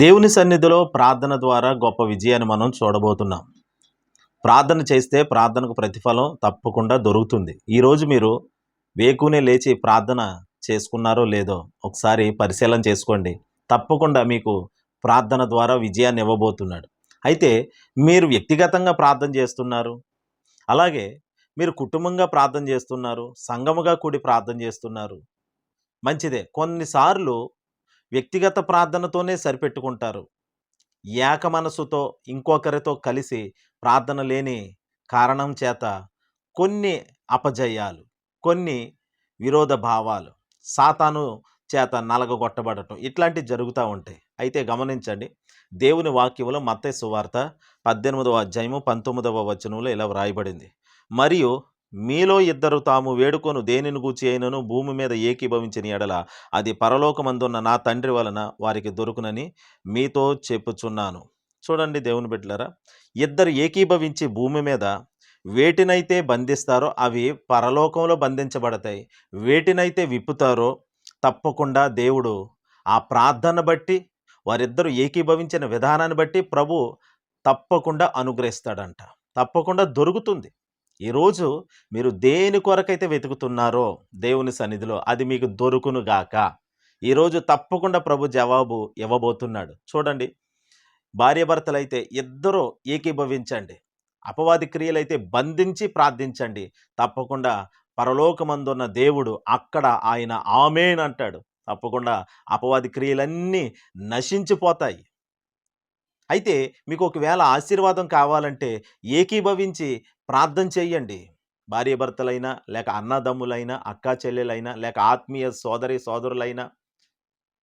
దేవుని సన్నిధిలో ప్రార్థన ద్వారా గొప్ప విజయాన్ని మనం చూడబోతున్నాం. ప్రార్థన చేస్తే ప్రార్థనకు ప్రతిఫలం తప్పకుండా దొరుకుతుంది. ఈరోజు మీరు వేకునే లేచి ప్రార్థన చేసుకున్నారో లేదో ఒకసారి పరిశీలన చేసుకోండి. తప్పకుండా మీకు ప్రార్థన ద్వారా విజయాన్ని ఇవ్వబోతున్నాడు. అయితే మీరు వ్యక్తిగతంగా ప్రార్థన చేస్తున్నారు? అలాగే మీరు కుటుంబంగా ప్రార్థన చేస్తున్నారు? సంఘముగా కూడి ప్రార్థన చేస్తున్నారు? మంచిదే. కొన్నిసార్లు వ్యక్తిగత ప్రార్థనతోనే సరిపెట్టుకుంటారు. ఏక మనసుతో ఇంకొకరితో కలిసి ప్రార్థన లేని కారణం చేత కొన్ని అపజయాలు కొన్ని విరోధ భావాలు సాతాను చేత నలగగొట్టబడటం ఇట్లాంటివి జరుగుతూ ఉంటాయి. అయితే గమనించండి దేవుని వాక్యంలో మత్తయి సువార్త పద్దెనిమిదవ అధ్యాయము పంతొమ్మిదవ వచనంలో ఇలా వ్రాయబడింది. మరియు మీలో ఇద్దరు తాము వేడుకొను దేనిని గూచి అయినను భూమి మీద ఏకీభవించిన ఎడల అది పరలోకమందున్న నా తండ్రి వలన వారికి దొరుకునని మీతో చెప్పుచున్నాను. చూడండి దేవుని బిడ్డలరా ఇద్దరు ఏకీభవించి భూమి మీద వేటినైతే బంధిస్తారో అవి పరలోకంలో బంధించబడతాయి. వేటినైతే విప్పుతారో తప్పకుండా దేవుడు ఆ ప్రార్థన బట్టి వారిద్దరూ ఏకీభవించిన విధానాన్ని బట్టి ప్రభు తప్పకుండా అనుగ్రహిస్తాడంట. తప్పకుండా దొరుకుతుంది. ఈరోజు మీరు దేని కొరకైతే వెతుకుతున్నారో దేవుని సన్నిధిలో అది మీకు దొరుకును గాక. ఈరోజు తప్పకుండా ప్రభు జవాబు ఇవ్వబోతున్నాడు. చూడండి. భార్యాభర్తలైతే ఇద్దరూ ఏకీభవించండి. అపవాది క్రియలైతే బంధించి ప్రార్థించండి. తప్పకుండా పరలోకమందున్న దేవుడు అక్కడ ఆయన ఆమెన్ అంటాడు. తప్పకుండా అపవాది క్రియలన్నీ నశించిపోతాయి. అయితే మీకు ఒకవేళ ఆశీర్వాదం కావాలంటే ఏకీభవించి ప్రార్థన చేయండి. భార్యభర్తలైనా లేక అన్నదమ్ములైనా అక్కా చెల్లెలైనా లేక ఆత్మీయ సోదరి సోదరులైనా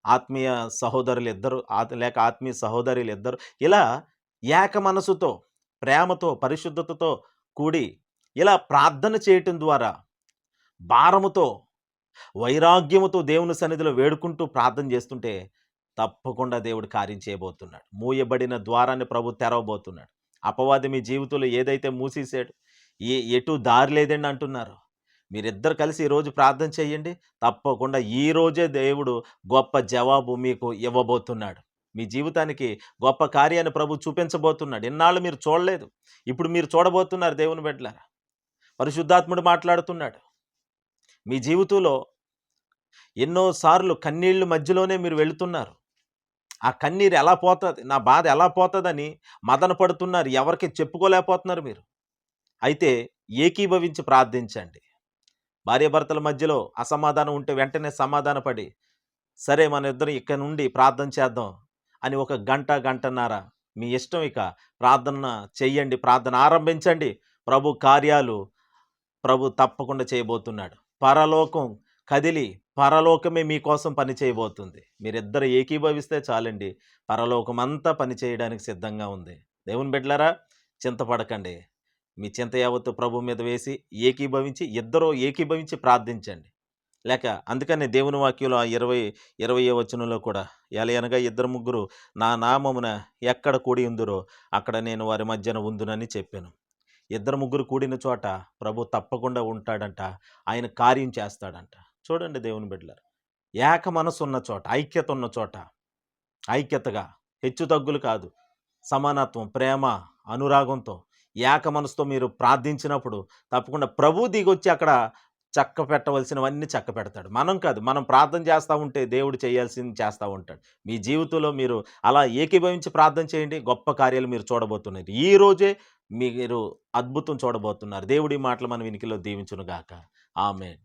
ఆత్మీయ సహోదరులు ఇద్దరు లేక ఆత్మీయ సహోదరులు ఇద్దరు ఇలా ఏక మనసుతో ప్రేమతో పరిశుద్ధతతో కూడి ఇలా ప్రార్థన చేయటం ద్వారా భారముతో వైరాగ్యముతో దేవుని సన్నిధిలో వేడుకుంటూ ప్రార్థన చేస్తుంటే తప్పకుండా దేవుడు కార్యం చేయబోతున్నాడు. మూయబడిన ద్వారాన్ని ప్రభు తెరవబోతున్నాడు. అపవాది మీ జీవితంలో ఏదైతే మూసేసాడు ఏ ఎటు దారి లేదండి అంటున్నారు. మీరిద్దరు కలిసి ఈరోజు ప్రార్థన చేయండి. తప్పకుండా ఈ రోజే దేవుడు గొప్ప జవాబు మీకు ఇవ్వబోతున్నాడు. మీ జీవితానికి గొప్ప కార్యాన్ని ప్రభు చూపించబోతున్నాడు. ఇన్నాళ్ళు మీరు చూడలేదు. ఇప్పుడు మీరు చూడబోతున్నారు దేవుని బిడ్డలారా. పరిశుద్ధాత్ముడు మాట్లాడుతున్నాడు. మీ జీవితంలో ఎన్నోసార్లు కన్నీళ్ళు మధ్యలోనే మీరు వెళుతున్నారు. ఆ కన్నీరు ఎలా పోతుంది? నా బాధ ఎలా పోతుందని మదన పడుతున్నారు. ఎవరికి చెప్పుకోలేకపోతున్నారు మీరు. అయితే ఏకీభవించి ప్రార్థించండి. భార్యాభర్తల మధ్యలో అసమాధానం ఉంటే వెంటనే సమాధానపడి సరే మన ఇద్దరం ఇక్కడ నుండి ప్రార్థన చేద్దాం అని ఒక గంట గంటన్నర మీ ఇష్టం ఇక ప్రార్థన చెయ్యండి. ప్రార్థన ఆరంభించండి. ప్రభు కార్యాలు ప్రభు తప్పకుండా చేయబోతున్నాడు. పరలోకం కదిలి పరలోకమే మీకోసం పని చేయబోతుంది. మీరిద్దరు ఏకీభవిస్తే చాలండి. పరలోకం అంతా పని చేయడానికి సిద్ధంగా ఉంది. దేవుని బిడ్డలారా చింతపడకండి. మీ చింత యావత్తు ప్రభు మీద వేసి ఏకీభవించి ఇద్దరూ ఏకీభవించి ప్రార్థించండి. లేక అందుకని దేవుని వాక్యంలో ఆ ఇరవై ఇరవై వచనంలో కూడా ఎలయనగా ఇద్దరు ముగ్గురు నా నామమున ఎక్కడ కూడి ఉందిరో అక్కడ నేను వారి మధ్యన ఉందునని చెప్పాను. ఇద్దరు ముగ్గురు కూడిన చోట ప్రభు తప్పకుండా ఉంటాడంట. ఆయన కార్యం చేస్తాడంట. చూడండి దేవుని బిడ్డలారు. ఏక మనసు ఉన్న చోట ఐక్యత ఉన్న చోట ఐక్యతగా హెచ్చు తగ్గులు కాదు సమానత్వం ప్రేమ అనురాగంతో ఏక మనసుతో మీరు ప్రార్థించినప్పుడు తప్పకుండా ప్రభు దిగొచ్చి అక్కడ చక్క పెట్టవలసినవన్నీ చక్క పెడతాడు. మనం కాదు మనం ప్రార్థన చేస్తూ ఉంటే దేవుడు చేయాల్సింది చేస్తూ ఉంటాడు. మీ జీవితంలో మీరు అలా ఏకీభవించి ప్రార్థన చేయండి గొప్ప కార్యాలు మీరు చూడబోతున్నారు. ఈ రోజే మీరు అద్భుతం చూడబోతున్నారు. దేవుడి మాటలు మన వినికిలో దీవించును గాక ఆమెన్.